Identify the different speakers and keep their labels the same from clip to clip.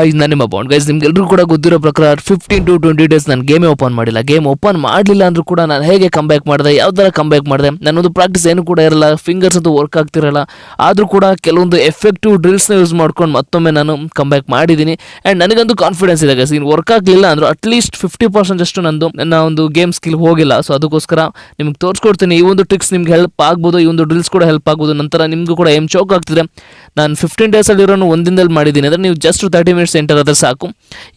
Speaker 1: High ನಾನು ನಿಮ್ಮ bond guys ನಿಮ್ಗೆಲ್ಲರೂ ಕೂಡ ಗೊತ್ತಿರೋ ಪ್ರಕಾರ ಫಿಫ್ಟೀನ್ ಟು ಟ್ವೆಂಟಿ ಡೇಸ್ ನಾನು ಗೇಮೇ ಓಪನ್ ಮಾಡಿಲ್ಲ. ಗೇಮ್ ಓಪನ್ ಮಾಡಲಿಲ್ಲ ಅಂದ್ರೂ ಕೂಡ ನಾನು ಹೇಗೆ ಕಂಬ್ಯಾಕ್ ಮಾಡಿದೆ, ಯಾವ ಥರ ಕಂಬ್ಯಾಕ್ ಮಾಡಿದೆ, ನನ್ನೊಂದು ಪ್ರಾಕ್ಟೀಸ್ ಏನು ಕೂಡ ಇರಲ್ಲ ಫಿಂಗರ್ಸ್ ಅಂತೂ ವರ್ಕ್ ಆಗ್ತಿರಲ್ಲ. ಆದರೂ ಕೂಡ ಕೆಲವೊಂದು ಎಫೆಕ್ಟಿವ್ ಡ್ರಿಲ್ಸ್ನ ಯೂಸ್ ಮಾಡ್ಕೊಂಡು ಮತ್ತೊಮ್ಮೆ ನಾನು ಕಂಬ್ಯಾಕ್ ಮಾಡಿದ್ದೀನಿ. ಆ್ಯಂಡ್ ನನಗಂತೂ ಕಾನ್ಫಿಡೆನ್ಸ್ ಇದೆ ಗೈಸ್ ಇನ್ನು ವರ್ಕ್ ಆಗಲಿಲ್ಲ ಅಂದರೂ ಅಟ್ಲೀಸ್ಟ್ ಫಿಫ್ಟಿ ಪರ್ಸೆಂಟ್ ಅಷ್ಟು ನಂದು ನನ್ನ ಒಂದು ಗೇಮ್ ಸ್ಕಿಲ್ ಹೋಗಿಲ್ಲ. ಸೊ ಅದಕ್ಕೋಸ್ಕರ ನಿಮ್ಗೆ ತೋರಿಸ್ಕೊಡ್ತೀನಿ. ಈ ಒಂದು ಟ್ರಿಕ್ಸ್ ನಿಮ್ಗೆ ಹೆಲ್ಪ್ ಆಗ್ಬೋದು, ಈ ಒಂದು ಡ್ರಿಲ್ಸ್ ಕೂಡ ಹೆಲ್ಪ್ ಆಗ್ಬೋದು. ನಂತರ ನಿಮಗೂ ಕೂಡ ಏಮ್ ಚೌಕ್ ಆಗ್ತಿದೆ, ನಾನು ಫಿಫ್ಟೀನ್ ಡೇಸಲ್ಲಿರೋನು ಒಂದಿನದಲ್ಲಿ ಮಾಡಿದ್ದೀನಿ. ಅಂದರೆ ನೀವು ಜಸ್ಟ್ ತರ್ಟಿ ಮಿನಿಟ್ಸ್ ಎಂಟರ್ ಆದರೆ ಸಾಕು.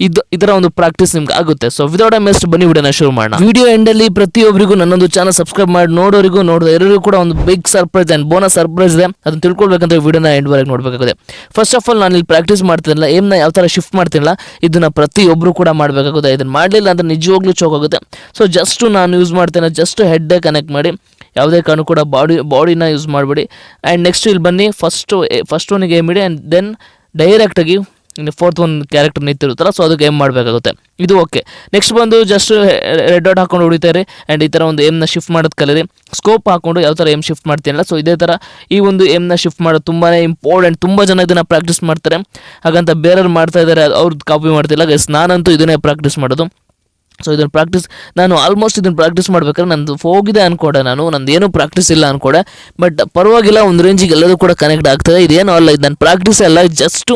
Speaker 1: ಇದು ಇದರ ಒಂದು ಪ್ರಾಕ್ಟೀಸ್ ನಿಮ್ಗೆ ಆಗುತ್ತೆ. ಸೊ ವಿದೌಟ್ ಎಸ್ಟ್ ಬನ್ನಿ ವಿಡಿಯೋನ ಶುರು ಮಾಡೋಣ. ವಿಡಿಯೋ ಎಂಡಲ್ಲಿ ಪ್ರತಿಯೊಬ್ಬರಿಗೂ ನನ್ನೊಂದು ಚಾನಲ್ ಸಬ್ಸ್ಕ್ರೈಬ್ ಮಾಡಿ, ನೋಡೋರಿಗೂ ನೋಡೋದು, ಎಲ್ಲರಿಗೂ ಕೂಡ ಒಂದು big surprise and bonus surprise ಇದೆ. ಅದನ್ನು ತಿಳ್ಕೊಳ್ಬೇಕಂದ್ರೆ ವಿಡಿಯೋನ ಎಂಡ್ ವರೆಗೆ ನೋಡಬೇಕಾಗುತ್ತೆ. ಫಸ್ಟ್ ಆಫ್ ಆಲ್ ನಾನು ಇಲ್ಲಿ ಪ್ರಾಕ್ಟೀಸ್ ಮಾಡ್ತಿರಲಿಲ್ಲ ಏಮ್ನ ಯಾವ ಥರ ಶಿಫ್ಟ್ ಮಾಡ್ತಿರಲಿಲ್ಲ ಇದನ್ನ ಪ್ರತಿಯೊಬ್ಬರು ಕೂಡ ಮಾಡಬೇಕಾಗುತ್ತೆ. ಇದನ್ನ ಮಾಡಲಿಲ್ಲ ಅಂದರೆ ನಿಜವಾಗ್ಲೂ ಚೋಕ್ ಆಗುತ್ತೆ. ಸೊ ಜಸ್ಟು ನಾನು ಯೂಸ್ ಮಾಡ್ತೇನೆ ಜಸ್ಟ್ ಹೆಡ್ಡೇ ಕನೆಕ್ಟ್ ಮಾಡಿ, ಯಾವುದೇ ಕಾರಣ ಕೂಡ ಬಾಡಿ ಬಾಡಿನ ಯೂಸ್ ಮಾಡಬೇಡಿ. ಆ್ಯಂಡ್ ನೆಕ್ಸ್ಟ್ ಇಲ್ಲಿ ಬನ್ನಿ ಫಸ್ಟು ಫಸ್ಟ್ ಒನಿಗೆ ಏಮಿಡಿ ಆ್ಯಂಡ್ ದೆನ್ ಡೈರೆಕ್ಟಾಗಿ ಇನ್ನು ಫೋರ್ತ್ ಒಂದು ಕ್ಯಾರೆಕ್ಟರ್ ನಿಂತಿರುತ್ತಲ್ಲ ಸೊ ಅದಕ್ಕೆ ಏಮ್ ಮಾಡಬೇಕಾಗುತ್ತೆ. ಇದು ಓಕೆ ನೆಕ್ಸ್ಟ್ ಬಂದು ಜಸ್ಟ್ ರೆಡ್ ಡಾಟ್ ಹಾಕೊಂಡು ಹೊಡಿತಾರೆ ಆ್ಯಂಡ್ ಈ ಥರ ಒಂದು ಏಮ್ನ ಶಿಫ್ಟ್ ಮಾಡೋದು ಕಲೀರಿ. ಸ್ಕೋಪ್ ಹಾಕೊಂಡು ಯಾವ ಥರ ಏಮ್ ಶಿಫ್ಟ್ ಮಾಡ್ತೀನಲ್ಲ ಸೊ ಇದೇ ಥರ ಈ ಒಂದು ಏಮ್ನ ಶಿಫ್ಟ್ ಮಾಡೋದು ತುಂಬಾ ಇಂಪಾರ್ಟೆಂಟ್ ತುಂಬ ಜನ ಇದನ್ನು ಪ್ರಾಕ್ಟೀಸ್ ಮಾಡ್ತಾರೆ. ಹಾಗಂತ ಬೇರೆಯವ್ರು ಮಾಡ್ತಾ ಇದ್ದಾರೆ ಅವ್ರದ್ದು ಕಾಪಿ ಮಾಡ್ತಿಲ್ಲ. ಗೈಸ್ ನಾನಂತೂ ಇದನ್ನೇ ಪ್ರಾಕ್ಟೀಸ್ ಮಾಡೋದು. ಸೊ ಇದನ್ನು ಪ್ರಾಕ್ಟೀಸ್ ನಾನು ಆಲ್ಮೋಸ್ಟ್ ಇದನ್ನು ಪ್ರಾಕ್ಟೀಸ್ ಮಾಡ್ಬೇಕಾದ್ರೆ ನಂದು ಹೋಗಿದೆ ಅನ್ಕೊಂಡೆ ನಾನು, ನಂದು ಏನೂ ಪ್ರಾಕ್ಟೀಸ್ ಇಲ್ಲ ಅನ್ಕೊಡೆ. ಬಟ್ ಪರವಾಗಿಲ್ಲ, ಒಂದು ರೇಂಜಿಗೆ ಎಲ್ಲದೂ ಕೂಡ ಕನೆಕ್ಟ್ ಆಗ್ತದೆ. ಇದೇನು ಅಲ್ಲ ಇದು ನನ್ನ ಪ್ರಾಕ್ಟೀಸ್ ಅಲ್ಲ ಜಸ್ಟು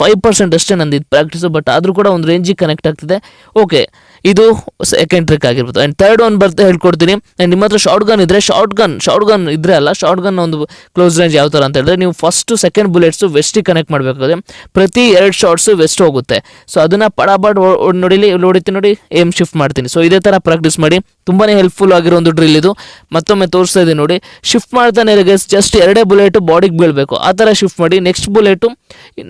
Speaker 1: ಫೈವ್ ಪರ್ಸೆಂಟ್ ಅಷ್ಟೇ ನಂದು ಇದು ಪ್ರಾಕ್ಟೀಸು ಬಟ್ ಆದರೂ ಕೂಡ ಒಂದು ರೇಂಜಿಗೆ ಕನೆಕ್ಟ್ ಆಗ್ತಿದೆ. ಓಕೆ ಇದು ಸೆಕೆಂಡ್ ಟ್ರಿಕ್ ಆಗಿರ್ಬೋದು. ಆ್ಯಂಡ್ ಥರ್ಡ್ ಒನ್ ಬರ್ತಾ ಹೇಳ್ಕೊಡ್ತೀನಿ. ಆ್ಯಂಡ್ ನಿಮ್ಮ ಹತ್ರ ಶಾರ್ಟ್ ಗನ್ ಇದ್ದರೆ ಶಾರ್ಟ್ ಗನ್ ಶಾರ್ಟ್ ಗನ್ ಇದ್ರೆ ಅಲ್ಲ ಶಾರ್ಟ್ ಗನ್ ಒಂದು ಕ್ಲೋಸ್ ರೇಂಜ್ ಯಾವ ಥರ ಅಂತ ಹೇಳಿದ್ರೆ, ನೀವು ಫಸ್ಟು ಸೆಕೆಂಡ್ ಬುಲೆಟ್ಸು ವೆಸ್ಟಿಗೆ ಕನೆಕ್ಟ್ ಮಾಡಬೇಕಾದ್ರೆ ಪ್ರತಿ ಎರಡು ಶಾರ್ಟ್ಸು ವೆಸ್ಟ್ ಹೋಗುತ್ತೆ. ಸೊ ಅದನ್ನು ಪಡಾಬಾಡ್ ನೋಡಿಲಿ ನೋಡಿತಿ ನೋಡಿ ಏಮ್ ಶಿಫ್ಟ್ ಮಾಡ್ತೀನಿ. ಸೊ ಇದೇ ಥರ ಪ್ರಾಕ್ಟೀಸ್ ಮಾಡಿ ತುಂಬಾ ಹೆಲ್ಪ್ಫುಲ್ ಆಗಿರೋ ಒಂದು ಡ್ರಿಲ್ ಇದು. ಮತ್ತೊಮ್ಮೆ ತೋರಿಸ್ತಾ ಇದೆ ನೋಡಿ. ಶಿಫ್ಟ್ ಮಾಡ್ತಾನೆ ಜಸ್ಟ್ ಎರಡೇ ಬುಲೆಟು ಬಾಡಿಗೆ ಬೀಳಬೇಕು. ಆ ಥರ ಶಿಫ್ಟ್ ಮಾಡಿ ನೆಕ್ಸ್ಟ್ ಬುಲೆಟು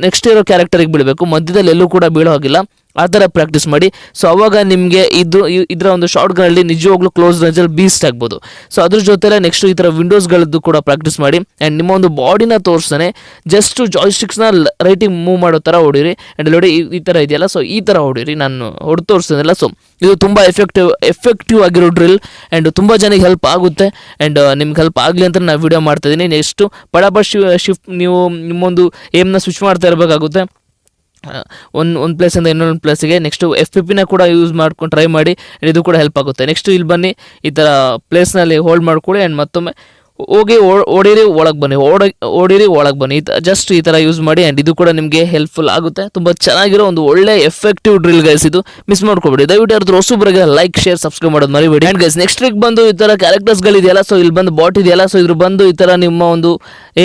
Speaker 1: ನೆಕ್ಸ್ಟ್ ಇರೋ ಕ್ಯಾರೆಕ್ಟರಿಗೆ ಬೀಳಬೇಕು ಮಧ್ಯದಲ್ಲಿ ಎಲ್ಲೂ ಕೂಡ ಬೀಳೋ ಹಾಗಿಲ್ಲ ಆ ಥರ ಪ್ರಾಕ್ಟೀಸ್ ಮಾಡಿ. ಸೊ ಅವಾಗ ನಿಮಗೆ ಇದು ಇದರ ಒಂದು ಶಾರ್ಟ್ಗಳಲ್ಲಿ ನಿಜವಾಗ್ಲೂ ಕ್ಲೋಸ್ ರೇಂಜಲ್ಲಿ ಬೀಸ್ಟ್ ಆಗ್ಬೋದು. ಸೊ ಅದ್ರ ಜೊತೆಲೆ ನೆಕ್ಸ್ಟ್ ಈ ಥರ ವಿಂಡೋಸ್ಗಳದ್ದು ಕೂಡ ಪ್ರಾಕ್ಟೀಸ್ ಮಾಡಿ. ಆ್ಯಂಡ್ ನಿಮ್ಮ ಒಂದು ಬಾಡಿನ ತೋರಿಸ್ತಾನೆ ಜಸ್ಟ್ ಜಾಯ್ಸ್ಟಿಕ್ಸ್ನ ರೈಟಿಂಗ್ ಮೂವ್ ಮಾಡೋ ಥರ ಹೊಡೀರಿ. ಆ್ಯಂಡ್ ನೋಡಿ, ಈ- ಥರ ಇದೆಯಲ್ಲ ಸೊ ಈ ಥರ ಹೊಡೀರಿ. ನಾನು ಹೊಡೆದು ತೋರಿಸ್ತಾನಲ್ಲ ಸೊ ಇದು ತುಂಬ ಎಫೆಕ್ಟಿವ್ ಎಫೆಕ್ಟಿವ್ ಆಗಿರೋ ಡ್ರಿಲ್ ಆ್ಯಂಡ್ ತುಂಬ ಜನಕ್ಕೆ ಹೆಲ್ಪ್ ಆಗುತ್ತೆ. ಆ್ಯಂಡ್ ನಿಮ್ಗೆ ಹೆಲ್ಪ್ ಆಗಲಿ ಅಂತ ನಾನು ವಿಡಿಯೋ ಮಾಡ್ತಾಯಿದ್ದೀನಿ ನೆಕ್ಸ್ಟು ಪಡಾಪ ಶಿಫ್ಟ್ ನೀವು, ನಿಮ್ಮೊಂದು ಏಮ್ನ ಸ್ವಿಚ್ ಮಾಡ್ತಾ ಇರಬೇಕಾಗುತ್ತೆ. ಒಂದು ಒಂದು ಪ್ಲೇಸಿಂದ ಇನ್ನೊಂದು ಪ್ಲೇಸಿಗೆ ನೆಕ್ಸ್ಟು ಎಫ್ ಪಿ ಪಿನ ಕೂಡ ಯೂಸ್ ಮಾಡ್ಕೊಂಡು ಟ್ರೈ ಮಾಡಿ, ಇದು ಕೂಡ ಹೆಲ್ಪ್ ಆಗುತ್ತೆ. ನೆಕ್ಸ್ಟ್ ಇಲ್ಲಿ ಬನ್ನಿ, ಈ ಥರ ಪ್ಲೇಸ್ನಲ್ಲಿ ಹೋಲ್ಡ್ ಮಾಡ್ಕೊಳ್ಳಿ ಆ್ಯಂಡ್ ಮತ್ತೊಮ್ಮೆ ಹೋಗಿ ಓಡಿರಿ, ಒಳಗೆ ಬನ್ನಿ, ಓಡ, ಓಡಿರಿ, ಒಳಗೆ ಬನ್ನಿ. ಜಸ್ಟ್ ಈ ಥರ ಯೂಸ್ ಮಾಡಿ ಆ್ಯಂಡ್ ಇದು ಕೂಡ ನಿಮಗೆ ಹೆಲ್ಪ್ಫುಲ್ ಆಗುತ್ತೆ. ತುಂಬ ಚೆನ್ನಾಗಿರೋ ಒಂದು ಒಳ್ಳೆ ಎಫೆಕ್ಟಿವ್ ಡ್ರಿಲ್ ಗೈಸ್ ಇದು. ಮಿಸ್ ಮಾಡ್ಕೊಬೇಡಿ. ದಯವಿಟ್ಟು ಯಾರಾದ್ರೂ ಹೊಸಬ್ರಿಗೆ ಲೈಕ್ ಶೇರ್ ಸಬ್ಸ್ಕ್ರೈಬ್ ಮಾಡೋದು ಮರಿಬೇಡಿ. ಆ್ಯಂಡ್ ಗೈಸ್ ನೆಕ್ಸ್ಟ್ ವೀಕ್ ಬಂದು ಈ ಥರ ಕ್ಯಾರೆಕ್ಟರ್ಸ್ಗಳಿದೆಯಲ್ಲ ಸೊ ಇಲ್ಲಿ ಬಂದು ಬಾಟ್ ಇದೆಯಲ್ಲ ಸೊ ಇದ್ರ ಬಂದು ಈ ಥರ ನಿಮ್ಮ ಒಂದು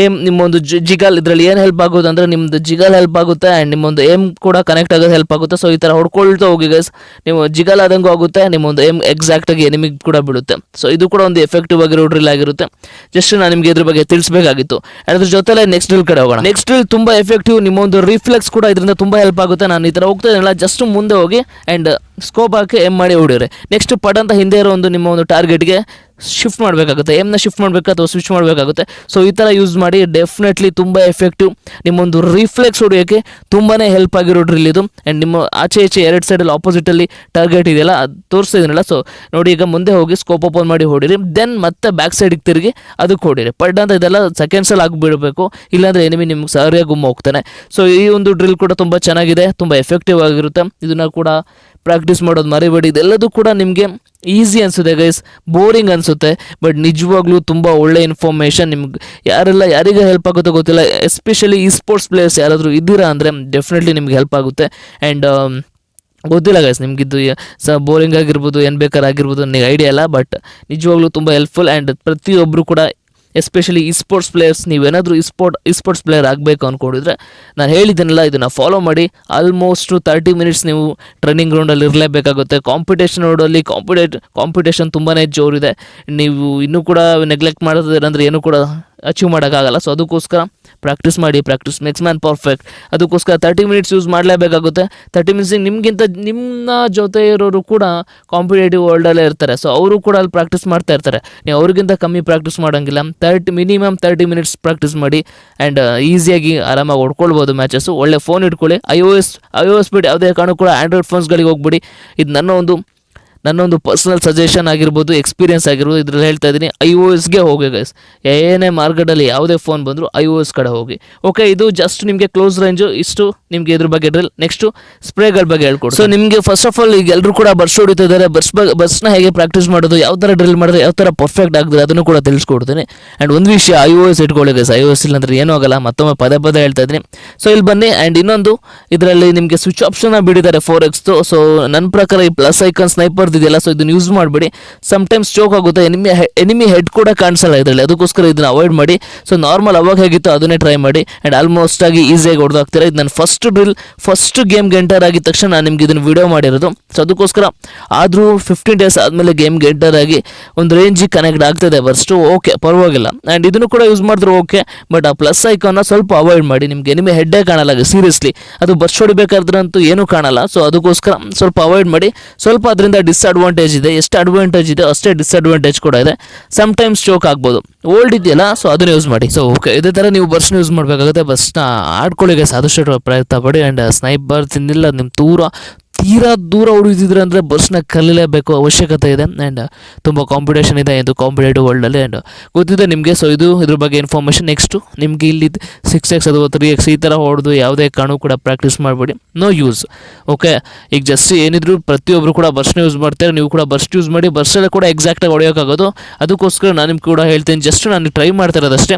Speaker 1: ಏಮ್ ನಿಮ್ಮ ಒಂದು ಜಿಗಲ್ ಇದರಲ್ಲಿ ಏನು ಹೆಲ್ಪ್ ಆಗೋದು ಅಂದರೆ ನಿಮ್ಮದು ಜಿಗಲ್ ಹೆಲ್ಪ್ ಆಗುತ್ತೆ ಆ್ಯಂಡ್ ನಿಮ್ಮೊಂದು ಏಮ್ ಕೂಡ ಕನೆಕ್ಟ್ ಆಗೋದು ಹೆಲ್ಪ್ ಆಗುತ್ತೆ. ಸೊ ಈ ಥರ ಹೊಡ್ಕೊಳ್ತಾ ಹೋಗಿ ಗೈಸ್ ನೀವು ಜಿಗಲ್ ಆದಂಗೂ ಆಗುತ್ತೆ ನಿಮ್ಮೊಂದು ಏಮ್ ಎಕ್ಸಾಕ್ಟಾಗಿ ಎನಿಮಿಗೆ ಕೂಡ ಬಿಡುತ್ತೆ. ಸೊ ಇದು ಕೂಡ ಒಂದು ಎಫೆಕ್ಟಿವ್ ಆಗಿರೋ ಡ್ರಿಲ್ ಆಗಿರುತ್ತೆ. ಜಸ್ಟ್ ನಾನು ನಿಮಗೆ ಇದ್ರ ಬಗ್ಗೆ ತಿಳಿಸಬೇಕಾಗಿತ್ತು. ಅದ್ರ ಜೊತೆಲೆ ನೆಕ್ಸ್ಟ್ ಡ್ರಿಲ್ ಕಡೆ ಹೋಗೋಣ. ನೆಕ್ಸ್ಟ್ ಡ್ರಿಲ್ ತುಂಬಾ ಎಫೆಕ್ಟಿವ್ ನಿಮ್ಮ ಒಂದು ರಿಫ್ಲೆಕ್ಸ್ ಕೂಡ ಇದರಿಂದ ತುಂಬಾ ಹೆಲ್ಪ್ ಆಗುತ್ತೆ. ನಾನು ಈ ತರ ಹೋಗ್ತಾ ಇದ್ದೇನೆ ಜಸ್ಟ್ ಮುಂದೆ ಹೋಗಿ ಆ್ಯಂಡ್ ಸ್ಕೋಪ್ ಹಾಕಿ ಎಂ ಮಾಡಿ ಹೊಡಿರಿ ನೆಕ್ಸ್ಟ್ ಪಡ್ ಅಂತ ಹಿಂದೆ ಇರೋ ಒಂದು ನಿಮ್ಮ ಒಂದು ಟಾರ್ಗೆಟ್ಗೆ ಶಿಫ್ಟ್ ಮಾಡಬೇಕಾಗುತ್ತೆ. ಎಮ್ನ ಶಿಫ್ಟ್ ಮಾಡಬೇಕು ಅಥವಾ ಸ್ವಿಚ್ ಮಾಡಬೇಕಾಗುತ್ತೆ? ಸೊ ಈ ಥರ ಯೂಸ್ ಮಾಡಿ ಡೆಫಿನೆಟ್ಲಿ ತುಂಬ ಎಫೆಕ್ಟಿವ್ ನಿಮ್ಮೊಂದು ರಿಫ್ಲೆಕ್ಸ್ ಹೊಡಿಯೋಕ್ಕೆ ತುಂಬಾ ಹೆಲ್ಪ್ ಆಗಿರೋ ಡ್ರಿಲ್ ಇದು. ಆ್ಯಂಡ್ ನಿಮ್ಮ ಆಚೆ ಈಚೆ ಎರಡು ಸೈಡಲ್ಲಿ ಆಪೋಸಿಟಲ್ಲಿ ಟಾರ್ಗೆಟ್ ಇದೆಯಲ್ಲ, ಅದು ತೋರಿಸ್ತಿದ್ದೀನಲ್ಲ ಸೊ ನೋಡಿ ಈಗ ಮುಂದೆ ಹೋಗಿ ಸ್ಕೋಪ್ ಓಪನ್ ಮಾಡಿ ಹೊಡಿರಿ. ದೆನ್ ಮತ್ತೆ ಬ್ಯಾಕ್ ಸೈಡಿಗೆ ತಿರುಗಿ ಅದಕ್ಕೆ ಹೊಡಿರಿ. ಪಡ್ ಅಂತ ಇದೆಲ್ಲ ಸೆಕೆಂಡ್ಸಲ್ಲಿ ಆಗಿಬಿಡಬೇಕು. ಇಲ್ಲಾಂದರೆ ಎನಿಮಿ ನಿಮ್ಗೆ ಸರಿಯಾಗಿ ಗುಮ್ಮ ಹೋಗ್ತಾನೆ. ಸೊ ಈ ಒಂದು ಡ್ರಿಲ್ ಕೂಡ ತುಂಬ ಚೆನ್ನಾಗಿದೆ. ತುಂಬ ಎಫೆಕ್ಟಿವ್ ಆಗಿರುತ್ತೆ. ಇದನ್ನು ಕೂಡ ಪ್ರಾಕ್ಟೀಸ್ ಮಾಡೋದು ಮರಿಬೇಡಿ. ಇದೆಲ್ಲದೂ ಕೂಡ ನಿಮಗೆ ಈಸಿ ಅನಿಸುತ್ತೆ ಗೈಸ್ ಬೋರಿಂಗ್ ಅನಿಸುತ್ತೆ ಬಟ್ ನಿಜವಾಗ್ಲೂ ತುಂಬ ಒಳ್ಳೆ ಇನ್ಫಾರ್ಮೇಷನ್ ನಿಮ್ಗೆ ಯಾರೆಲ್ಲ ಯಾರಿಗೆ ಹೆಲ್ಪ್ ಆಗುತ್ತೋ ಗೊತ್ತಿಲ್ಲ. ಎಸ್ಪೆಷಲಿ ಈ ಸ್ಪೋರ್ಟ್ಸ್ ಪ್ಲೇಯರ್ಸ್ ಯಾರಾದರೂ ಇದ್ದೀರಾ ಅಂದರೆ ಡೆಫಿನೆಟ್ಲಿ ನಿಮ್ಗೆ ಹೆಲ್ಪ್ ಆಗುತ್ತೆ. ಆ್ಯಂಡ್ ಗೊತ್ತಿಲ್ಲ ಗೈಸ್ ನಿಮಗಿದ್ದು ಸ ಬೋರಿಂಗ್ ಆಗಿರ್ಬೋದು, ಏನು ಬೇಕಾದ್ರೆ ಆಗಿರ್ಬೋದು ನನಗೆ ಐಡಿಯಾ ಇಲ್ಲ ಬಟ್ ನಿಜವಾಗ್ಲೂ ತುಂಬ ಹೆಲ್ಪ್ಫುಲ್ ಆ್ಯಂಡ್ ಪ್ರತಿಯೊಬ್ಬರು ಕೂಡ ಎಸ್ಪೆಷಲಿ ಈ ಸ್ಪೋರ್ಟ್ಸ್ ಪ್ಲೇಯರ್ಸ್ ನೀವೇನಾದರೂ ಇಸ್ಪೋರ್ಟ್ ಸ್ಪೋರ್ಟ್ ಈ ಸ್ಪೋರ್ಟ್ಸ್ ಪ್ಲೇಯರ್ ಆಗಬೇಕು ಅಂದ್ಕೊಂಡಿದ್ರೆ ನಾನು ಹೇಳಿದ್ದೀನಲ್ಲ, ಇದನ್ನು ಫಾಲೋ ಮಾಡಿ. ಆಲ್ಮೋಸ್ಟ್ ತರ್ಟಿ ಮಿನಿಟ್ಸ್ ನೀವು ಟ್ರೈನಿಂಗ್ ಗ್ರೌಂಡಲ್ಲಿ ಇರಲೇಬೇಕಾಗುತ್ತೆ. ಕಾಂಪಿಟೇಷನ್ ರೋಡಲ್ಲಿ ಕಾಂಪಿಟೇಟ್ ಕಾಂಪಿಟೇಷನ್ ತುಂಬಾ ಜೋರಿದೆ. ನೀವು ಇನ್ನೂ ಕೂಡ ನೆಗ್ಲೆಕ್ಟ್ ಮಾಡೋದಂದ್ರೆ ಏನೂ ಕೂಡ ಅಚೀವ್ ಮಾಡೋಕ್ಕಾಗಲ್ಲ. ಸೊ ಅದಕ್ಕೋಸ್ಕರ ಪ್ರಾಕ್ಟೀಸ್ ಮಾಡಿ ಪ್ರಾಕ್ಟೀಸ್ ಮೇಕ್ಸ್ ಮ್ಯಾನ್ ಪರ್ಫೆಕ್ಟ್ ಅದಕ್ಕೋಸ್ಕರ ತರ್ಟಿ ಮಿನಿಟ್ಸ್ ಯೂಸ್ ಮಾಡಲೇಬೇಕಾಗುತ್ತೆ. ತರ್ಟಿ ಮಿನಿಟ್ಸಿಗೆ ನಿಮಗಿಂತ ನಿಮ್ಮ ಜೊತೆ ಇರೋರು ಕೂಡ ಕಾಂಪಿಟೇಟಿವ್ ವರ್ಲ್ಡಲ್ಲೇ ಇರ್ತಾರೆ. ಸೊ ಅವರು ಕೂಡ ಅಲ್ಲಿ ಪ್ರಾಕ್ಟೀಸ್ ಮಾಡ್ತಾ ಇರ್ತಾರೆ. ನೀವು ಅವ್ರಿಗಿಂತ ಕಮ್ಮಿ ಪ್ರಾಕ್ಟೀಸ್ ಮಾಡೋಂಗಿಲ್ಲ. Thirty minimum thirty minutes practice ಮಾಡಿ ಆ್ಯಂಡ್ ಈಸಿಯಾಗಿ ಆರಾಮಾಗಿ ಹೊಡ್ಕೊಳ್ಬೋದು ಮ್ಯಾಚಸ್ಸು ಒಳ್ಳೆ ಫೋನ್ ಇಟ್ಕೊಳ್ಳಿ. I O S I O S ಬಿಟ್ಟು ಯಾವುದೇ ಕಾರಣಕ್ಕೂ ಕೂಡ ಆ್ಯಂಡ್ರಾಯ್ಡ್ ಫೋನ್ಸ್ಗಳಿಗೆ ಹೋಗ್ಬಿಡಿ. ಇದು ನನ್ನ ಒಂದು ನನ್ನೊಂದು ಪರ್ಸನಲ್ ಸಜೆಷನ್ ಆಗಿರ್ಬೋದು ಎಕ್ಸ್ಪೀರಿಯೆನ್ಸ್ ಆಗಿರ್ಬೋದು, ಇದರಲ್ಲಿ ಹೇಳ್ತಾ ಇದ್ದೀನಿ ಐ ಓ ಎಸ್ಗೆ ಹೋಗಿ ಗೈಸ್ ಏನೇ ಮಾರ್ಗದಲ್ಲಿ ಯಾವುದೇ ಫೋನ್ ಬಂದರೂ ಐ ಓ ಎಸ್ ಕಡೆ ಹೋಗಿ. ಓಕೆ ಇದು ಜಸ್ಟ್ ನಿಮಗೆ ಕ್ಲೋಸ್ ರೇಂಜು ಇಷ್ಟು ನಿಮಗೆ ಇದ್ರ ಬಗ್ಗೆ ಡ್ರಿಲ್ ನೆಕ್ಸ್ಟು ಸ್ಪ್ರೇಗಳ ಬಗ್ಗೆ ಹೇಳ್ಕೊಡು ಸೊ ನಿಮಗೆ ಫಸ್ಟ್ ಆಫ್ ಆಲ್ ಈಗ ಎಲ್ಲರೂ ಕೂಡ ಬರ್ಸ್ ಹೊಡಿತಿದ್ದಾರೆ. ಬರ್ಸ್ ಬಗ್ಗೆ ಬರ್ಸ್ನ ಹೇಗೆ ಪ್ರಾಕ್ಟೀಸ್ ಮಾಡೋದು, ಯಾವ ಥರ ಡ್ರಿಲ್ ಮಾಡಿದ್ರೆ, ಯಾವ ಥರ ಪರ್ಫೆಕ್ಟ್ ಆಗ್ತದೆ, ಅದನ್ನು ಕೂಡ ತಿಳಿಸ್ಕೊಡ್ತೀನಿ. ಆ್ಯಂಡ್ ಒಂದು ವಿಷಯ ಐ ಓ ಎಸ್ ಇಟ್ಕೊಳ್ಳಿ ಗೈಸ್ ಐ ಓ ಎಸ್ ಇಲ್ಲಾಂದ್ರೆ ಏನೂ ಆಗಲ್ಲ. ಮತ್ತೊಮ್ಮೆ ಪದೇ ಪದೇ ಹೇಳ್ತಾ ಇದ್ದೀನಿ. ಸೊ ಇಲ್ಲಿ ಬನ್ನಿ. ಆ್ಯಂಡ್ ಇನ್ನೊಂದು, ಇದರಲ್ಲಿ ನಿಮಗೆ ಸ್ವಿಚ್ ಆಪ್ಷನ್ ಬಿಡಿದ್ದಾರೆ ಫೋರ್ ಎಕ್ಸ್ದು ಸೊ ನನ್ನ ಪ್ರಕಾರ ಈ ಪ್ಲಸ್ ಐಕನ್ ಸ್ನೈಪರ್ ಇದೆಯಲ್ಲ ಸೊ ಇದನ್ನ ಯೂಸ್ ಮಾಡಬೇಡಿ. ಟೈಮ್ಸ್ ಚೋಕ್ ಆಗುತ್ತೆ ಎನಿಮಿ ಎನಿಮಿ ಹೆಡ್ ಕೂಡ ಕಾಣಿಸಲ್ಲ ಇದರಲ್ಲಿ. ಅದಕ್ಕೋಸ್ಕರ ಇದನ್ನ ಅವಾಯ್ಡ್ ಮಾಡಿ. ಸೊ ನಾರ್ಮಲ್ ಅವಾಗ ಹೇಗಿತ್ತು ಅದನ್ನೇ ಟ್ರೈ ಮಾಡಿ. ಆ್ಯಂಡ್ ಆಲ್ಮೋಸ್ಟ್ ಆಗಿ ಈಸಿಯಾಗಿ ಹೊಡೆದಾಗ್ತೀರಾ ಇದು ನನ್ನ ಫಸ್ಟ್ ಡ್ರಿಲ್ ಫಸ್ಟ್ ಗೇಮ್ಗೆ ಎಂಟರ್ ಆಗಿದ ತಕ್ಷಣ ನಾನು ನಿಮ್ಗೆ ಇದನ್ನು ವಿಡಿಯೋ ಮಾಡಿರೋದು. ಸೊ ಅದಕ್ಕೋಸ್ಕರ ಆದರೂ ಫಿಫ್ಟೀನ್ ಡೇಸ್ ಆದಮೇಲೆ ಗೇಮ್ಗೆ ಎಂಟರ್ ಆಗಿ ಒಂದು ರೇಂಜಿಗೆ ಕನೆಕ್ಟ್ ಆಗ್ತದೆ ಫಸ್ಟು ಓಕೆ ಪರವಾಗಿಲ್ಲ. ಆ್ಯಂಡ್ ಇದನ್ನು ಕೂಡ ಯೂಸ್ ಮಾಡಿದ್ರು ಓಕೆ ಬಟ್ ಆ ಪ್ಲಸ್ ಐಕಾನ್ನ ಸ್ವಲ್ಪ ಅವಾಯ್ಡ್ ಮಾಡಿ. ನಿಮ್ಗೆ ನಿಮಗೆ ಹೆಡ್ಡೇ ಕಾಣಲ್ಲ ಸೀರಿಯಸ್ಲಿ ಅದು ಬಸ್ ಹೊಡಿಬೇಕಾದ್ರೆ ಅಂತೂ ಏನೂ ಕಾಣಲ್ಲ. ಸೊ ಅದಕ್ಕೋಸ್ಕರ ಸ್ವಲ್ಪ ಅವಾಯ್ಡ್ ಮಾಡಿ. ಸ್ವಲ್ಪ ಅದರಿಂದ ಡಿಸ್ಅಡ್ವಾಂಟೇಜ್ ಇದೆ, ಎಷ್ಟು ಅಡ್ವಾಂಟೇಜ್ ಇದೆ, ಅಷ್ಟೇ ಡಿಸ್ಅಡ್ವಾಂಟೇಜ್ ಕೂಡ ಇದೆ. ಸಮ್ ಟೈಮ್ಸ್ ಚೋಕ್ ಆಗ್ಬೋದು. ಓಲ್ಡ್ ಇದೆಯಲ್ಲ ಸೊ ಅದನ್ನ ಯೂಸ್ ಮಾಡಿ. ಸೊ ಓಕೆ ಇದೇ ಥರ ನೀವು ಬಸ್ನ ಯೂಸ್ ಮಾಡಬೇಕಾಗುತ್ತೆ. ಬಸ್ನ ಆಡ್ಕೊಳ್ಳಿಗೆ ಸಾದಷ್ಟು ಪ್ರಯತ್ನ ಪಡಿ. ಆ್ಯಂಡ್ ಸ್ನೈಪರ್ ತಿನ್ನಿಲ್ಲ ನಿಮ್ಮ ದೂರ ತೀರಾ ದೂರ ಉಳಿದಿದ್ರೆ ಅಂದರೆ ಬಸ್ನ ಕಲಿಯಲೇಬೇಕು ಅವಶ್ಯಕತೆ ಇದೆ. ಆ್ಯಂಡ್ ತುಂಬ ಕಾಂಪಿಟೇಷನ್ ಇದೆ ಇದು ಕಾಂಪಿಟೇಟಿವ್ ವರ್ಲ್ಡಲ್ಲಿ ಆ್ಯಂಡ್ ಗೊತ್ತಿದೆ ನಿಮಗೆ ಸೊ ಇದು ಇದ್ರ ಬಗ್ಗೆ ಇನ್ಫಾರ್ಮೇಷನ್ ನೆಕ್ಸ್ಟು ನಿಮಗೆ ಇಲ್ಲಿ ಸಿಕ್ಸ್ ಎಕ್ಸ್ ಅಥವಾ ತ್ರೀ ಎಕ್ಸ್ ಈ ಥರ ಹೊಡೆದು ಯಾವುದೇ ಕಾರಣಕ್ಕೂ ಕೂಡ ಪ್ರಾಕ್ಟೀಸ್ ಮಾಡಬೇಡಿ. ನೋ ಯೂಸ್ ಓಕೆ ಈಗ ಜಸ್ಟ್ ಏನಿದ್ರು ಪ್ರತಿಯೊಬ್ಬರು ಕೂಡ ಬಸ್ನ ಯೂಸ್ ಮಾಡ್ತಾರೆ. ನೀವು ಕೂಡ ಬಸ್ ಯೂಸ್ ಮಾಡಿ ಬಸ್ಸಲ್ಲೇ ಕೂಡ ಎಕ್ಸಾಕ್ಟಾಗಿ ಹೊಡೆಯೋಕ್ಕಾಗೋದು ಅದಕ್ಕೋಸ್ಕರ ನಾನು ನಿಮ್ಗೆ ಕೂಡ ಹೇಳ್ತೀನಿ ಜಸ್ಟ್ ನಾನು ಟ್ರೈ ಮಾಡ್ತಾ ಇರೋದಷ್ಟೇ.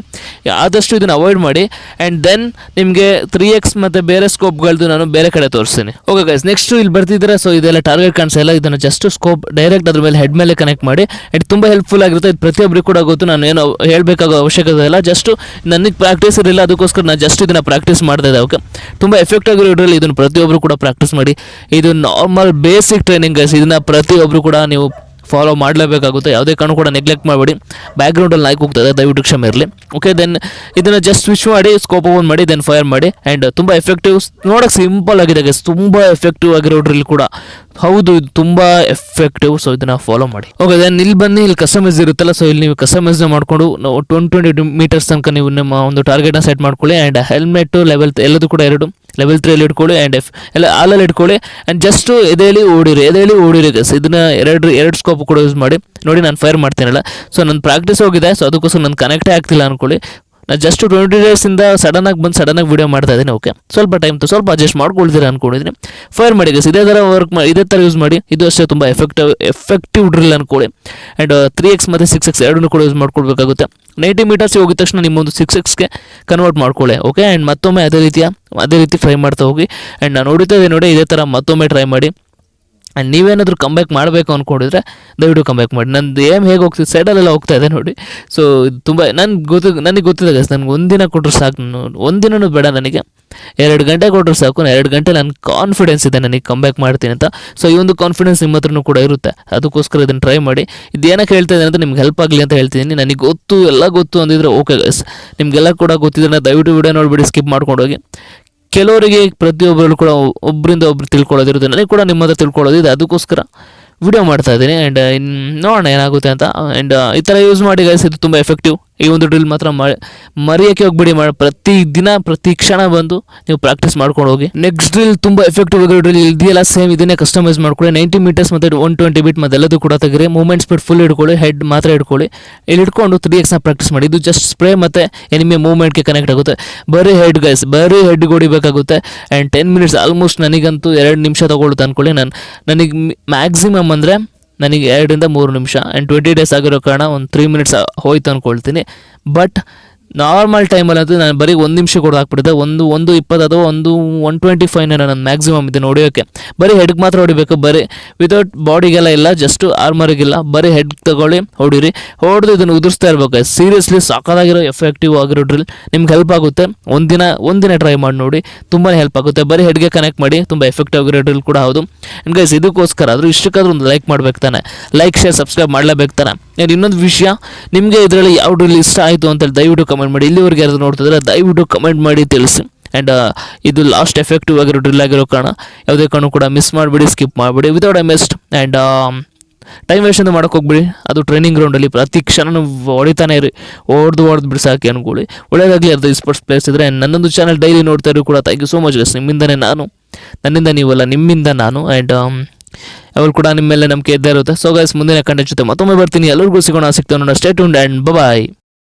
Speaker 1: ಆದಷ್ಟು ಇದನ್ನು ಅವಾಯ್ಡ್ ಮಾಡಿ. ಆ್ಯಂಡ್ ದೆನ್ ನಿಮಗೆ ತ್ರೀ ಎಕ್ಸ್ ಮತ್ತು ಬೇರೆ ಸ್ಕೋಪ್ಗಳದ್ದು ನಾನು ಬೇರೆ ಕಡೆ ತೋರಿಸ್ತೀನಿ. ಓಕೆ ಗೈಸ್ ನೆಕ್ಸ್ಟ್ ಬರ್ತಿದ್ರೆ ಸೊ ಇದೆಲ್ಲ ಟಾರ್ಗೆಟ್ ಕಾಣಿಸಲ್ಲ ಇದನ್ನು ಜಸ್ಟ್ ಸ್ಕೋಪ್ ಡೈರೆಕ್ಟ್ ಅದ್ರ ಮೇಲೆ ಹೆಡ್ ಮೇಲೆ ಕನೆಕ್ಟ್ ಮಾಡಿ ಇದು ತುಂಬ ಹೆಲ್ಪ್ಫುಲ್ ಆಗಿರುತ್ತೆ. ಇದು ಪ್ರತಿಯೊಬ್ಬರಿಗೂ ಕೂಡ ಗೊತ್ತು. ನಾನು ಏನು ಹೇಳಬೇಕಾಗೋ ಅವಶ್ಯಕತೆ ಇಲ್ಲ. ಜಸ್ಟ್ ನನಗೆ ಪ್ರಾಕ್ಟೀಸ್ ಇರಲಿಲ್ಲ, ಅದಕ್ಕೋಸ್ಕರ ನಾನು ಜಸ್ಟ್ ಇದನ್ನು ಪ್ರಾಕ್ಟೀಸ್ ಮಾಡ್ತಾ ಇದ್ದೆ. ಓಕೆ ತುಂಬ ಎಫೆಕ್ಟ್ ಆಗಿರೋ ಇದ್ರಲ್ಲಿ ಇದನ್ನು ಪ್ರತಿಯೊಬ್ಬರು ಕೂಡ ಪ್ರಾಕ್ಟೀಸ್ ಮಾಡಿ. ಇದು ನಾರ್ಮಲ್ ಬೇಸಿಕ್ ಟ್ರೈನಿಂಗ್ ಇದನ್ನು ಪ್ರತಿಯೊಬ್ಬರು ಕೂಡ ನೀವು ಫಾಲೋ ಮಾಡಲೇಬೇಕಾಗುತ್ತೆ. ಯಾವುದೇ ಕಾರಣ ಕೂಡ ನೆಗ್ಲೆಕ್ಟ್ ಮಾಡಬೇಡಿ. ಬ್ಯಾಕ್ಗ್ರೌಂಡಲ್ಲಿ ಲೈಕ್ ಹೋಗ್ತದೆ, ದಯವಿಟ್ಟು ಕ್ಷಮೆ ಇರಲಿ. ಓಕೆ ದೆನ್ ಇದನ್ನು ಜಸ್ಟ್ ಸ್ವಿಚ್ ಮಾಡಿ ಸ್ಕೋಪ್ ಓಪನ್ ಮಾಡಿ ದೆನ್ ಫೈರ್ ಮಾಡಿ. ಆ್ಯಂಡ್ ತುಂಬ ಎಫೆಕ್ಟಿವ್ ನೋಡೋಕೆ ಸಿಂಪಲ್ ಆಗಿದೆ ಗೈಸ್ ತುಂಬ ಎಫೆಕ್ಟಿವ್ ಆಗಿರೋ ಡ್ರಿಲ್ ಕೂಡ. ಹೌದು, ಇದು ತುಂಬಾ ಎಫೆಕ್ಟಿವ್ ಸೊ ಇದನ್ನ ಫಾಲೋ ಮಾಡಿ. ಓಕೆ ದೆನ್ ಇಲ್ಲಿ ಬನ್ನಿ, ಇಲ್ಲಿ ಕಸ್ಟಮೈಸ್ ಇರುತ್ತಲ್ಲ. ಸೊ ಇಲ್ಲಿ ನೀವು ಕಸ್ಟಮೈಸ್ ಮಾಡಿಕೊಂಡು ಟ್ವೆಂಟಿ ಟ್ವೆಂಟಿ ಮೀಟರ್ಸ್ ತನಕ ನೀವು ನಿಮ್ಮ ಒಂದು ಟಾರ್ಗೆಟ್ನ ಸೆಟ್ ಮಾಡ್ಕೊಳ್ಳಿ. ಆ್ಯಂಡ್ ಹೆಲ್ಮೆಟ್ ಲೆವೆಲ್ ಎಲ್ಲದೂ ಕೂಡ ಎರಡು. ಲೆವೆಲ್ ತ್ರೀಯಲ್ಲಿ ಇಟ್ಕೊಳ್ಳಿ ಆ್ಯಂಡ್ ಎಫ್ ಎಲ್ಲ ಆಲಲ್ಲಿ ಇಟ್ಕೊಳ್ಳಿ. ಆ್ಯಂಡ್ ಜಸ್ಟ್ ಎದೆಯಲ್ಲಿ ಓಡಿರಿ ಎದೆಯಲ್ಲಿ ಓಡಿರಿ ಗಸ್ ಇದನ್ನ ಎರಡು ಎರಡು ಸ್ಕೋಪ್ ಕೂಡ ಯೂಸ್ ಮಾಡಿ. ನೋಡಿ, ನಾನು ಫೈರ್ ಮಾಡ್ತೀನಲ್ಲ. ಸೊ ನನ್ನ ಪ್ರಾಕ್ಟೀಸ್ ಹೋಗಿದೆ. ಸೊ ಅದಕ್ಕೋಸ್ಕರ ನಾನು ಕನೆಕ್ಟೇ ಆಗ್ತಿಲ್ಲ ಅನ್ಕೊಳ್ಳಿ. ನಾನು ಜಸ್ಟ್ ಟ್ವೆಂಟಿ ಡೇಸಿಂದ ಸಡನ್ನಾಗಿ ಬಂದು ಸಡನ್ನಾಗಿ ವೀಡಿಯೋ ಮಾಡ್ತಾ ಇದ್ದೀನಿ ಓಕೆ ಸ್ವಲ್ಪ ಟೈಮ್ ಸ್ವಲ್ಪ ಅಡ್ಜಸ್ಟ್ ಮಾಡ್ಕೊಳ್ತೀರಾ ಅನ್ಕೊಂಡಿದ್ದೀನಿ. ಫೈರ್ ಮಾಡಿ ಗಸ್ ಇದೇ ಥರ ವರ್ಕ್ ಮಾಡಿ ಇದೇ ಥರ ಯೂಸ್ ಮಾಡಿ, ಇದು ಅಷ್ಟೇ ತುಂಬ ಎಫೆಕ್ಟಿವ್ ಎಫೆಕ್ಟಿವ್ ಡ್ರಿಲ್ ಅನ್ಕೊಳ್ಳಿ. ಆ್ಯಂಡ್ ತ್ರೀ ಎಕ್ಸ್ ಮತ್ತು ಸಿಕ್ಸ್ ಎಕ್ಸ್ ಎರಡನ್ನೂ ಕೂಡ ಯೂಸ್ ಮಾಡ್ಕೊಳ್ಬೇಕಾಗುತ್ತೆ. ನೈಂಟಿ ಮೀಟರ್ಸ್ ಹೋಗಿದ ತಕ್ಷಣ ನಿಮ್ಮೊಂದು ಸಿಕ್ಸ್ ಎಕ್ಸ್ಗೆ ಕನ್ವರ್ಟ್ ಮಾಡ್ಕೊಳ್ಳಿ ಓಕೆ ಆ್ಯಂಡ್ ಮತ್ತೊಮ್ಮೆ ಅದೇ ರೀತಿಯ ಅದೇ ರೀತಿ ಫ್ರೈ ಮಾಡ್ತಾ ಹೋಗಿ. ಆ್ಯಂಡ್ ನಾನು ನೋಡಿದ್ದೆ ನೋಡಿ, ಇದೇ ಥರ ಮತ್ತೊಮ್ಮೆ ಟ್ರೈ ಮಾಡಿ. ಆ್ಯಂಡ್ ನೀವೇನಾದರೂ ಕಂಬ್ಯಾಕ್ ಮಾಡಬೇಕು ಅಂದ್ಕೊಂಡಿದ್ರೆ ದಯವಿಟ್ಟು ಕಂಬ್ಯಾಕ್ ಮಾಡಿ. ನಂದು ಏಮ್ ಹೇಗೆ ಹೋಗ್ತಿದೆ ಸೈಡಲ್ಲೆಲ್ಲ ಹೋಗ್ತಾ ಇದೆ ನೋಡಿ. ಸೊ ಇದು ತುಂಬ ನನ್ಗೆ ಗೊತ್ತು, ನನಗೆ ಗೊತ್ತಿದೆ ಗಸ್ ನನಗೆ ಒಂದಿನ ಕೊಟ್ಟರು ಸಾಕು ಒಂದು ಒಂದಿನನೂ ಬೇಡ ನನಗೆ. ಎರಡು ಗಂಟೆ ಕೊಟ್ಟರು ಸಾಕು ಎರಡು ಗಂಟೆ ನನ್ನ ಕಾನ್ಫಿಡೆನ್ಸ್ ಇದೆ, ನನಗೆ ಕಂಬ್ಯಾಕ್ ಮಾಡ್ತೀನಿ ಅಂತ. ಸೊ ಈ ಒಂದು ಕಾನ್ಫಿಡೆನ್ಸ್ ನಿಮ್ಮ ಹತ್ರನೂ ಕೂಡ ಇರುತ್ತೆ. ಅದಕ್ಕೋಸ್ಕರ ಇದನ್ನು ಟ್ರೈ ಮಾಡಿ. ಇದು ಏನಕ್ಕೆ ಹೇಳ್ತಾ ಇದ್ದೀನಿ ಅಂತ ನಿಮ್ಗೆ ಹೆಲ್ಪ್ ಆಗಲಿ ಅಂತ ಹೇಳ್ತಿದ್ದೀನಿ. ನನಗೆ ಗೊತ್ತು, ಎಲ್ಲ ಗೊತ್ತು ಅಂದಿದ್ರೆ ಓಕೆ ಗಸ್ ನಿಮಗೆಲ್ಲ ಕೂಡ ಗೊತ್ತಿದ್ರೆ ದಯವಿಟ್ಟು ವಿಡಿಯೋ ನೋಡಿಬಿಡಿ ಸ್ಕಿಪ್ ಮಾಡ್ಕೊಂಡು ಹೋಗಿ. ಕೆಲವರಿಗೆ ಪ್ರತಿಯೊಬ್ಬರು ಕೂಡ ಒಬ್ಬರಿಂದ ಒಬ್ರು ತಿಳ್ಕೊಳ್ಳೋದಿರುತ್ತೆ ನನಗೆ ಕೂಡ ನಿಮ್ಮ ಹತ್ರ ತಿಳ್ಕೊಳ್ಳೋದಿದೆ. ಅದಕ್ಕೋಸ್ಕರ ವಿಡಿಯೋ ಮಾಡ್ತಾ ಇದ್ದೀನಿ. ಆ್ಯಂಡ್ ನೋಡೋಣ ಏನಾಗುತ್ತೆ ಅಂತ. ಆ್ಯಂಡ್ ಈ ಥರ ಯೂಸ್ ಮಾಡಿ ಗೈಸ್ ಇದು ತುಂಬ ಎಫೆಕ್ಟಿವ್ ಈ ಒಂದು ಡ್ರಿಲ್ ಮಾತ್ರ ಮರೆಯೋಕ್ಕೆ ಹೋಗ್ಬಿಡಿ ಮಾಡಿ ಪ್ರತಿ ದಿನ, ಪ್ರತಿ ಕ್ಷಣ ಬಂದು ನೀವು ಪ್ರಾಕ್ಟೀಸ್ ಮಾಡ್ಕೊಂಡು ಹೋಗಿ. ನೆಕ್ಸ್ಟ್ ಡ್ರಿಲ್ ತುಂಬ ಎಫೆಕ್ಟಿವ್ ಆಗಿರೋ ಡ್ರಿಲ್ ಇದೆಯಲ್ಲ ಸೇಮ್ ಇದನ್ನೇ ಕಸ್ಟಮೈಸ್ ಮಾಡ್ಕೊಳ್ಳಿ. ನೈಂಟಿ ಮೀಟರ್ಸ್ ಮತ್ತು ಒನ್ ಟ್ವೆಂಟಿ ಬೀಟ್ ಮತ್ತೆಲ್ಲದೂ ಕೂಡ ತೆಗೀರಿ. ಮೂಮೆಂಟ್ ಸ್ಪೀಡ್ ಫುಲ್ ಇಟ್ಕೊಳ್ಳಿ ಹೆಡ್ ಮಾತ್ರ ಇಟ್ಕೊಳ್ಳಿ. ಇಲ್ಲಿ ಇಟ್ಕೊಂಡು ತ್ರೀ ಎಕ್ಸ್ನ ಪ್ರಾಕ್ಟೀಸ್ ಮಾಡಿ. ಇದು ಜಸ್ಟ್ ಸ್ಪ್ರೇ ಮತ್ತು ಎನಿಮೆ ಮೂವ್ಮೆಂಟ್ಗೆ ಕನೆಕ್ಟ್ ಆಗುತ್ತೆ. ಬರೀ ಹೆಡ್ ಗೈಸ್ ಬರೀ ಹೆಡ್ ಹೊಡಿಬೇಕಾಗುತ್ತೆ. ಆ್ಯಂಡ್ ಟೆನ್ ಮಿನಿಟ್ಸ್ ಆಲ್ಮೋಸ್ಟ್ ನನಗಂತೂ ಎರಡು ನಿಮಿಷ ತೊಗೊಳ್ಳುತ್ತೆ ಅಂದ್ಕೊಳ್ಳಿ ನಾನು, ನನಗೆ ಮ್ಯಾಕ್ಸಿಮಮ್ ಅಂದರೆ ನನಗೆ ಎರಡರಿಂದ ಮೂರು ನಿಮಿಷ ಆ್ಯಂಡ್ ಟ್ವೆಂಟಿ ಡೇಸ್ ಆಗಿರೋ ಕಾರಣ ಒಂದು ತ್ರೀ ಮಿನಿಟ್ಸ್ ಹೋಯ್ತು ಅಂದ್ಕೊಳ್ತೀನಿ ಬಟ್ ನಾರ್ಮಲ್ ಟೈಮಲ್ಲಂತೂ ನಾನು ಬರೀ ಒಂದು ನಿಮಿಷ ಕೂಡ ಹಾಕ್ಬಿಟ್ಟಿದ್ದೆ ಒಂದು ಒಂದು ಇಪ್ಪತ್ತು ಅಥವಾ ಒಂದು ಒನ್ ಟ್ವೆಂಟಿ ಫೈವ್ನ ನನ್ನ ಮ್ಯಾಕ್ಸಿಮಮ್ ಇದನ್ನು ಹೊಡಿಯೋಕ್ಕೆ ಬರೀ ಹೆಡ್ಗೆ ಮಾತ್ರ ಹೊಡಿಬೇಕು, ಬರೀ ವಿತೌಟ್ ಬಾಡಿಗೆಲ್ಲ ಇಲ್ಲ ಜಸ್ಟ್ ಆರ್ಮರಿಗಿಲ್ಲ ಬರೀ ಹೆಡ್ ತಗೊಳ್ಳಿ, ಹೊಡೀರಿ. ಹೊಡೆದು ಇದನ್ನು ಉದುರಿಸ್ತಾ ಇರಬೇಕು. ಸೀರಿಯಸ್ಲಿ ಸಾಕಾಗಿರೋ ಎಫೆಕ್ಟಿವ್ ಆಗಿರೋ ಡ್ರಿಲ್ ನಿಮ್ಗೆ ಹೆಲ್ಪ್ ಆಗುತ್ತೆ. ಒಂದಿನ ಒಂದಿನ ಟ್ರೈ ಮಾಡಿ ನೋಡಿ ತುಂಬಾ ಹೆಲ್ಪ್ ಆಗುತ್ತೆ. ಬರೀ ಹೆಡ್ಗೆ ಕನೆಕ್ಟ್ ಮಾಡಿ, ತುಂಬ ಎಫೆಕ್ಟಿವ್ ಆಗಿರೋ ಡ್ರಿಲ್ ಕೂಡ ಹೌದು. ಗೈಸ್ ಇದಕ್ಕೋಸ್ಕರ ಆದರೂ ಇಷ್ಟಕ್ಕಾದ್ರೂ ಒಂದು ಲೈಕ್ ಮಾಡ್ಬೇಕು ತಾನೆ. ಲೈಕ್ ಶೇರ್ ಸಬ್ಸ್ಕ್ರೈಬ್ ಮಾಡಲೇಬೇಕು ತಾನೆ. ಆ್ಯಂಡ್ ಇನ್ನೊಂದು ವಿಷಯ, ನಿಮಗೆ ಇದರಲ್ಲಿ ಯಾವ ಡ್ರಿಲ್ ಇಷ್ಟ ಆಯಿತು ಅಂತೇಳಿ ದಯವಿಟ್ಟು ಕಮೆಂಟ್ ಮಾಡಿ. ಇಲ್ಲಿವರೆಗೆ ಯಾರು ನೋಡ್ತಿದ್ರೆ ದಯವಿಟ್ಟು ಕಮೆಂಟ್ ಮಾಡಿ ತಿಳಿಸಿ. ಆ್ಯಂಡ್ ಇದು ಲಾಸ್ಟ್ ಎಫೆಕ್ಟಿವ್ ಆಗಿರೋ ಡ್ರಿಲ್ ಆಗಿರೋ ಕಾರಣ ಯಾವುದೇ ಕಾರಣ ಕೂಡ ಮಿಸ್ ಮಾಡಿಬಿಡಿ ಸ್ಕಿಪ್ ಮಾಡಿಬಿಡಿ without I missed and time waste ಅಂತ ಮಾಡೋಕೆ ಹೋಗ್ಬಿಡಿ. ಅದು ಟ್ರೈನಿಂಗ್ ಗ್ರೌಂಡಲ್ಲಿ ಪ್ರತಿ ಕ್ಷಣ ಹೊಡಿತಾನೆ ಇರಿ. ಓಡ್ದು ಓಡ್ದು ಬಿಡಿಸಾಕಿ ಅನ್ಕೊಳ್ಳಿ ಒಳ್ಳೆಯದಾಗಲಿ ಅದು ಸ್ಪೋರ್ಟ್ಸ್ ಪ್ಲೇಸ್ ಇದ್ದರೆ ನನ್ನೊಂದು ಚಾನಲ್ ಡೈಲಿ ನೋಡ್ತಾ ಇರೋ ಕೂಡ. Thank you so much guys ನಿಮ್ಮಿಂದನೇ ನಾನು, ನನ್ನಿಂದ ನೀವಲ್ಲ, ನಿಮ್ಮಿಂದ ನಾನು. ಆ್ಯಂಡ್ ಯಾವಾಗ ಕೂಡ ನಿಮ್ಮ ಮೇಲೆ ನಂಬಿಕೆ ಇದ್ದೇ ಇರುತ್ತೆ. ಸೊ ಗೈಸ್ ಮುಂದಿನ ಕಂಡ ಜೊತೆ ಮತ್ತೊಮ್ಮೆ ಬರ್ತೀನಿ. ಎಲ್ಲರಿಗೂ ಸಿಗೋಣ ಸಿಗ್ತಾನೆ ಸ್ಟೇಟ್ ಆ್ಯಂಡ್ ಬಾಯ್